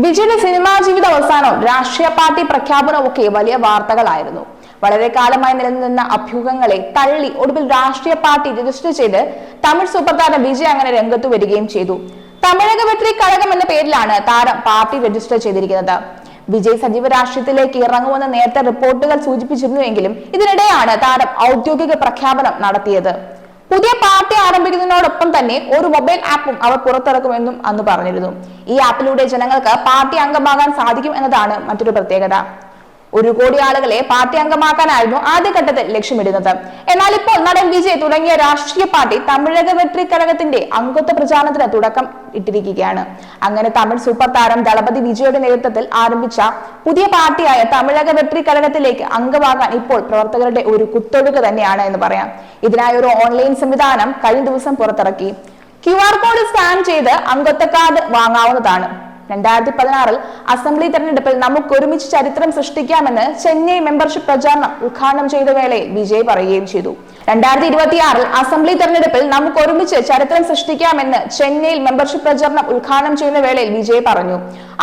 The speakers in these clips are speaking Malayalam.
വിജയുടെ സിനിമാ ജീവിത അവസാനവും രാഷ്ട്രീയ പാർട്ടി പ്രഖ്യാപനവും ഒക്കെ വലിയ വാർത്തകളായിരുന്നു. വളരെ കാലമായി നിലനിന്ന അഭ്യൂഹങ്ങളെ തള്ളി ഒടുവിൽ രാഷ്ട്രീയ പാർട്ടി രജിസ്റ്റർ ചെയ്ത് തമിഴ് സൂപ്പർ താരം വിജയ് അങ്ങനെ രംഗത്ത് വരികയും ചെയ്തു. തമിഴക വെട്രി കഴകം എന്ന പേരിലാണ് താരം പാർട്ടി രജിസ്റ്റർ ചെയ്തിരിക്കുന്നത്. വിജയ് സജീവ രാഷ്ട്രീയത്തിലേക്ക് ഇറങ്ങുമെന്ന് നേരത്തെ റിപ്പോർട്ടുകൾ സൂചിപ്പിച്ചിരുന്നുവെങ്കിലും ഇതിനിടെയാണ് താരം ഔദ്യോഗിക പ്രഖ്യാപനം നടത്തിയത്. പുതിയ പാർട്ടി ആരംഭിക്കുന്നതിനോടൊപ്പം തന്നെ ഒരു മൊബൈൽ ആപ്പും അവർ പുറത്തിറക്കുമെന്നും അന്ന് പറഞ്ഞിരുന്നു. ഈ ആപ്പിലൂടെ ജനങ്ങൾക്ക് പാർട്ടി അംഗമാകാൻ സാധിക്കും എന്നതാണ് മറ്റൊരു പ്രത്യേകത. ഒരു കോടി ആളുകളെ പാർട്ടി അംഗമാക്കാനായിരുന്നു ആദ്യഘട്ടത്തിൽ ലക്ഷ്യമിടുന്നത്. എന്നാൽ ഇപ്പോൾ നടൻ വിജയ് തുടങ്ങിയ രാഷ്ട്രീയ പാർട്ടി തമിഴക വെട്രി കഴകത്തിന്റെ അംഗത്വ പ്രചാരണത്തിന് തുടക്കം ഇട്ടിരിക്കുകയാണ്. അങ്ങനെ തമിഴ് സൂപ്പർ താരം ദളപതി വിജയുടെ നേതൃത്വത്തിൽ ആരംഭിച്ച പുതിയ പാർട്ടിയായ തമിഴക വെട്രി കഴകത്തിലേക്ക് അംഗമാകാൻ ഇപ്പോൾ പ്രവർത്തകരുടെ ഒരു കുത്തൊഴുക്ക് തന്നെയാണ് എന്ന് പറയാം. ഇതിനായി ഒരു ഓൺലൈൻ സംവിധാനം കഴിഞ്ഞ ദിവസം പുറത്തിറക്കി. ക്യു ആർ കോഡ് സ്കാൻ ചെയ്ത് അംഗത്വ കാർഡ് വാങ്ങാവുന്നതാണ്. രണ്ടായിരത്തി പതിനാറിൽ അസംബ്ലി തെരഞ്ഞെടുപ്പിൽ നമുക്ക് ഒരുമിച്ച് ചരിത്രം സൃഷ്ടിക്കാമെന്ന് ചെന്നൈ മെമ്പർഷിപ്പ് പ്രചാരണം ഉദ്ഘാടനം ചെയ്ത വേളയിൽ വിജയ് പറയുകയും ചെയ്തു. രണ്ടായിരത്തി ഇരുപത്തിയാറിൽ അസംബ്ലി തെരഞ്ഞെടുപ്പിൽ നമുക്ക് ഒരുമിച്ച് ചരിത്രം സൃഷ്ടിക്കാമെന്ന് ചെന്നൈയിൽ മെമ്പർഷിപ്പ് പ്രചാരണം ഉദ്ഘാടനം ചെയ്യുന്ന വേളയിൽ വിജയ് പറഞ്ഞു.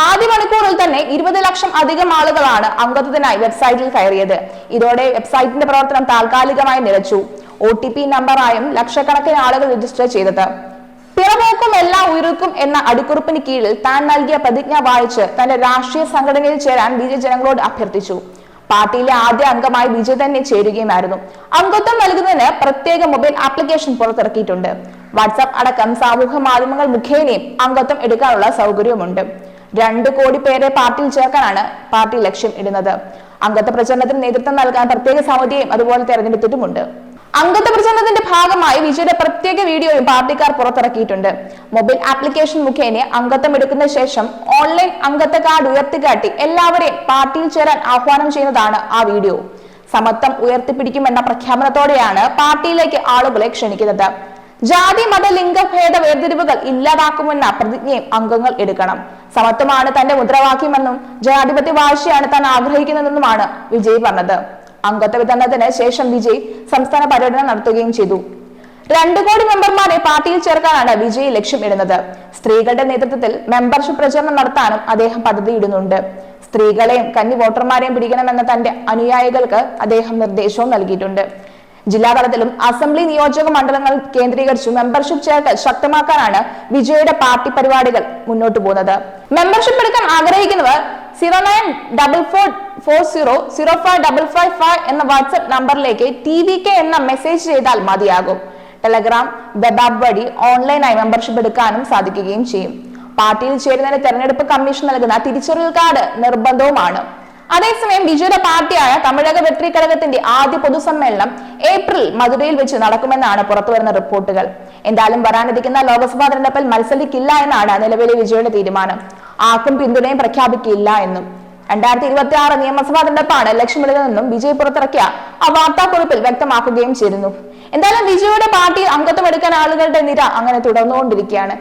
ആദ്യ മണിക്കൂറിൽ തന്നെ ഇരുപത് ലക്ഷം അധികം ആളുകളാണ് അംഗത്വത്തിനായി വെബ്സൈറ്റിൽ കയറിയത്. ഇതോടെ വെബ്സൈറ്റിന്റെ പ്രവർത്തനം താൽക്കാലികമായി നിലച്ചു. ഒ ടി പി നമ്പറായും ലക്ഷക്കണക്കിന് ആളുകൾ രജിസ്റ്റർ ചെയ്തത്. പിറവോക്കും എല്ലാ ഉയർക്കും എന്ന അടിക്കുറിപ്പിന് കീഴിൽ താൻ നൽകിയ പ്രതിജ്ഞ വായിച്ച് തന്റെ രാഷ്ട്രീയ സംഘടനയിൽ ചേരാൻ ബി ജനങ്ങളോട് അഭ്യർത്ഥിച്ചു. പാർട്ടിയിലെ ആദ്യ അംഗമായി വിജയ് തന്നെ ചേരുകയുമായിരുന്നു. അംഗത്വം നൽകുന്നതിന് പ്രത്യേക മൊബൈൽ ആപ്ലിക്കേഷൻ പുറത്തിറക്കിയിട്ടുണ്ട്. വാട്സാപ്പ് അടക്കം സാമൂഹ്യ മാധ്യമങ്ങൾ മുഖേനയും അംഗത്വം എടുക്കാനുള്ള സൗകര്യമുണ്ട് രണ്ട് കോടി പേരെ പാർട്ടിയിൽ ചേർക്കാനാണ് പാർട്ടി ലക്ഷ്യം ഇടുന്നത്. അംഗത്വ പ്രചരണത്തിന് നേതൃത്വം നൽകാൻ പ്രത്യേക സമിതിയും അതുപോലെ തെരഞ്ഞെടുത്തിട്ടുമുണ്ട്. അംഗത്വ പ്രചരണത്തിന്റെ ഭാഗമായി വിജയുടെ പ്രത്യേക വീഡിയോയും പാർട്ടിക്കാർ പുറത്തിറക്കിയിട്ടുണ്ട്. മൊബൈൽ ആപ്ലിക്കേഷൻ മുഖേന അംഗത്വം എടുക്കുന്ന ശേഷം ഓൺലൈൻ അംഗത്വ കാർഡ് ഉയർത്തിക്കാട്ടി എല്ലാവരെയും പാർട്ടിയിൽ ചേരാൻ ആഹ്വാനം ചെയ്യുന്നതാണ് ആ വീഡിയോ. സമത്വം ഉയർത്തിപ്പിടിക്കുമെന്ന പ്രഖ്യാപനത്തോടെയാണ് പാർട്ടിയിലേക്ക് ആളുകളെ ക്ഷണിക്കുന്നത്. ജാതി മത ലിംഗഭേദ വേർതിരിവുകൾ ഇല്ലാതാക്കുമെന്ന പ്രതിജ്ഞയും അംഗങ്ങൾ എടുക്കണം. സമത്വമാണ് തന്റെ മുദ്രാവാക്യമെന്നും ജനാധിപത്യ വാശിയാണ് താൻ ആഗ്രഹിക്കുന്നതെന്നുമാണ് വിജയ് പറഞ്ഞത്. അംഗത്വ വിതരണത്തിന് ശേഷം വിജയ് സംസ്ഥാന പര്യടനം നടത്തുകയും ചെയ്തു. രണ്ടു കോടി മെമ്പർമാരെ പാർട്ടിയിൽ ചേർക്കാനാണ് വിജയ് ലക്ഷ്യമിടുന്നത് സ്ത്രീകളുടെ നേതൃത്വത്തിൽ മെമ്പർഷിപ്പ് പ്രചരണം നടത്താനും അദ്ദേഹം പദ്ധതിയിടുന്നുണ്ട് സ്ത്രീകളെയും കന്നി വോട്ടർമാരെയും പിടിക്കണമെന്ന തന്റെ അനുയായികൾക്ക് അദ്ദേഹം നിർദ്ദേശവും നൽകിയിട്ടുണ്ട്. ജില്ലാതലത്തിലും അസംബ്ലി നിയോജക മണ്ഡലങ്ങൾ കേന്ദ്രീകരിച്ചു മെമ്പർഷിപ്പ് ചേർക്കൽ ശക്തമാക്കാനാണ് വിജയയുടെ പാർട്ടി പരിപാടികൾ മുന്നോട്ട് പോകുന്നത്. മെമ്പർഷിപ്പ് എടുക്കാൻ ആഗ്രഹിക്കുന്നവർ zero nine double four four zero zero five double five five എന്ന വാട്സ്ആപ്പ് നമ്പറിലേക്ക് ടി വി കെ എന്ന മെസ്സേജ് ചെയ്താൽ മതിയാകും. ടെലഗ്രാം വെബ് ആപ്പ് വഴി ഓൺലൈനായി മെമ്പർഷിപ്പ് എടുക്കാനും സാധിക്കുകയും ചെയ്യും. പാർട്ടിയിൽ ചേരുന്നതിന് തെരഞ്ഞെടുപ്പ് കമ്മീഷൻ നൽകുന്ന തിരിച്ചറിയൽ കാർഡ് നിർബന്ധവുമാണ്. അതേസമയം ബിജുയുടെ പാർട്ടിയായ തമിഴക വെട്രി കഴകത്തിന്റെ ആദ്യ പൊതുസമ്മേളനം ഏപ്രിൽ മധുരയിൽ വെച്ച് നടക്കുമെന്നാണ് പുറത്തുവരുന്ന റിപ്പോർട്ടുകൾ. എന്തായാലും വരാനിരിക്കുന്ന ലോക്സഭാ തെരഞ്ഞെടുപ്പിൽ മത്സരിക്കില്ല എന്നാണ് നിലവിലെ വിജയുടെ തീരുമാനം. ആർക്കും പിന്തുണയും പ്രഖ്യാപിക്കില്ല എന്നും. രണ്ടായിരത്തി ഇരുപത്തി ആറ് നിയമസഭാ തെരഞ്ഞെടുപ്പാണ് ലക്ഷ്യമിടുന്നതെന്നും വിജയ് പുറത്തിറക്കിയ ആ വാർത്താക്കുറിപ്പിൽ വ്യക്തമാക്കുകയും ചെയ്യുന്നു എന്തായാലും വിജയുടെ പാർട്ടിയിൽ അംഗത്വം എടുക്കാൻ ആളുകളുടെ നിര അങ്ങനെ തുടർന്നുകൊണ്ടിരിക്കുകയാണ്.